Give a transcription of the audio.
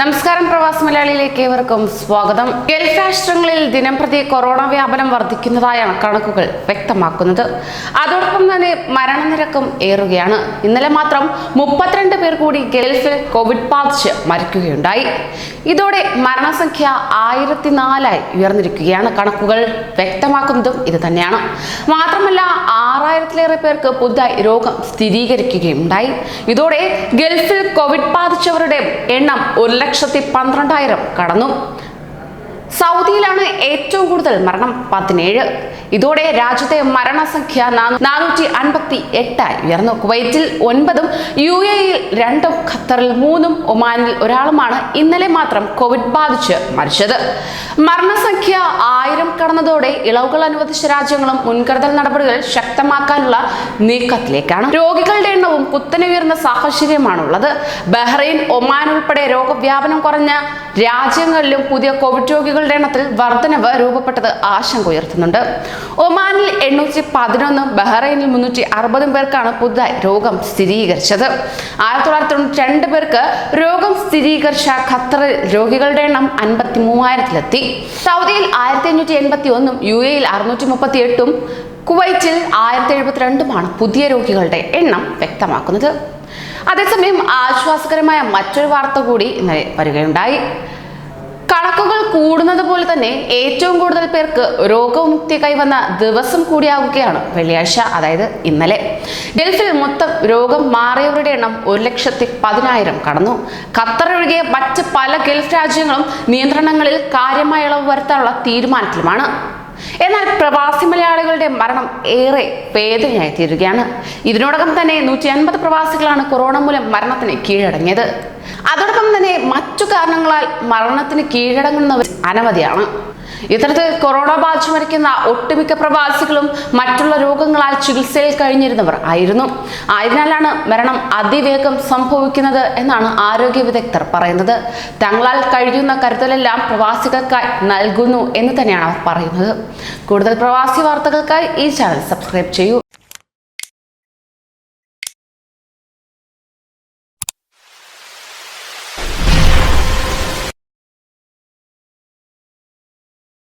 നമസ്കാരം പ്രവാസി മലയാളിയിലേക്ക് ഏവർക്കും സ്വാഗതം. ഗൾഫ് രാഷ്ട്രങ്ങളിൽ ദിനംപ്രതി കൊറോണ വ്യാപനം വർദ്ധിക്കുന്നതായാണ് കണക്കുകൾ വ്യക്തമാക്കുന്നത്. അതോടൊപ്പം തന്നെ മരണനിരക്കും ഏറുകയാണ്. ഇന്നലെ മാത്രം മുപ്പത്തിരണ്ട് പേർ കൂടി ഗൾഫിൽ കോവിഡ് ബാധിച്ച് മരിക്കുകയുണ്ടായി. ഇതോടെ മരണസംഖ്യ ആയിരത്തി നാലായി ഉയർന്നിരിക്കുകയാണ് കണക്കുകൾ വ്യക്തമാക്കുന്നതും ഇത് തന്നെയാണ്. മാത്രമല്ല ആറായിരത്തിലേറെ പേർക്ക് പുതുതായി രോഗം സ്ഥിരീകരിക്കുകയുണ്ടായി ഇതോടെ ഗൾഫിൽ കോവിഡ് ബാധിച്ചവരുടെ എണ്ണം ഒരു ലക്ഷത്തി പന്ത്രണ്ടായിരം കടന്നു. സൗദിയിലാണ് ഏറ്റവും കൂടുതൽ മരണം പതിനേഴ്. ഇതോടെ രാജ്യത്തെ മരണസംഖ്യ നാനൂറ്റി അൻപത്തി എട്ടായി ഉയർന്നു. കുവൈറ്റിൽ ഒൻപതും യു എയിൽ രണ്ടും ഖത്തറിൽ മൂന്നും ഒമാനിൽ ഒരാളുമാണ് ഇന്നലെ മാത്രം കോവിഡ് ബാധിച്ച് മരിച്ചത്. മരണസംഖ്യ കടന്നതോടെ ഇളവുകൾ അനുവദിച്ച രാജ്യങ്ങളും മുൻകരുതൽ നടപടികൾ ശക്തമാക്കാനുള്ള നീക്കത്തിലേക്കാണ്. രോഗികളുടെ എണ്ണവും കുത്തനെ ഉയർന്ന സാഹചര്യമാണുള്ളത്. ബഹ്റൈൻ ഒമാൻ ഉൾപ്പെടെ രോഗവ്യാപനം കുറഞ്ഞ രാജ്യങ്ങളിലും പുതിയ കോവിഡ് രോഗികളുടെ എണ്ണത്തിൽ വർധനവ് രൂപപ്പെട്ടത് ആശങ്ക ഉയർത്തുന്നുണ്ട്. ഒമാനിൽ എണ്ണൂറ്റി പതിനൊന്നും ബഹ്റൈനിൽ മുന്നൂറ്റി അറുപതും പേർക്കാണ് പുതുതായി രോഗം സ്ഥിരീകരിച്ചത്. ആയിരത്തി തൊള്ളായിരത്തി തൊണ്ണൂറ്റി രണ്ട് പേർക്ക് രോഗം സ്ഥിരീകരിച്ച ഖത്തറിൽ രോഗികളുടെ എണ്ണം അൻപത്തി മൂവായിരത്തിലെത്തി. സൗദിയിൽ ആയിരത്തി അഞ്ഞൂറ്റി എൺപത്തി ഒന്നും യു എയിൽ അറുന്നൂറ്റി മുപ്പത്തി എട്ടും കുവൈറ്റിൽ ആയിരത്തി എഴുപത്തിരണ്ടുമാണ് പുതിയ രോഗികളുടെ എണ്ണം വ്യക്തമാക്കുന്നത്. അതേസമയം ആശ്വാസകരമായ മറ്റൊരു വാർത്ത കൂടി ഇന്നലെ വരികയുണ്ടായി. കണക്കുകൾ കൂടുന്നത് പോലെ തന്നെ ഏറ്റവും കൂടുതൽ പേർക്ക് രോഗമുക്തി കൈവന്ന ദിവസം കൂടിയാവുകയാണ് വെള്ളിയാഴ്ച അതായത് ഇന്നലെ. ഗൾഫിൽ മൊത്തം രോഗം മാറിയവരുടെ എണ്ണം ഒരു ലക്ഷത്തി പതിനായിരം കടന്നു. ഖത്തർ ഒഴികെ മറ്റ് പല ഗൾഫ് രാജ്യങ്ങളും നിയന്ത്രണങ്ങളിൽ കാര്യമായ ഇളവ് വരുത്താനുള്ള തീരുമാനത്തിലുമാണ്. എന്നാൽ പ്രവാസി മലയാളികളുടെ മരണം ഏറെ വേദനയായി തീരുകയാണ്. ഇതിനോടകം തന്നെ നൂറ്റി അൻപത് പ്രവാസികളാണ് കൊറോണ മൂലം മരണത്തിന് കീഴടങ്ങിയത്. അതോടൊപ്പം തന്നെ മറ്റു കാരണങ്ങളാൽ മരണത്തിന് കീഴടങ്ങുന്നവർ അനവധിയാണ്. ഇത്തരത്തിൽ കൊറോണ ബാധിച്ചു മരിക്കുന്ന ഒട്ടുമിക്ക പ്രവാസികളും മറ്റുള്ള രോഗങ്ങളാൽ ചികിത്സയിൽ കഴിഞ്ഞിരുന്നവർ ആയിരുന്നു. ആയതിനാലാണ് മരണം അതിവേഗം സംഭവിക്കുന്നത് എന്നാണ് ആരോഗ്യ വിദഗ്ധർ പറയുന്നത്. തങ്ങളാൽ കഴിയുന്ന കരുതലെല്ലാം പ്രവാസികൾക്കായി നൽകുന്നു എന്ന് തന്നെയാണ് അവർ പറയുന്നത്. കൂടുതൽ പ്രവാസി വാർത്തകൾക്കായി ഈ ചാനൽ സബ്സ്ക്രൈബ് ചെയ്യൂ.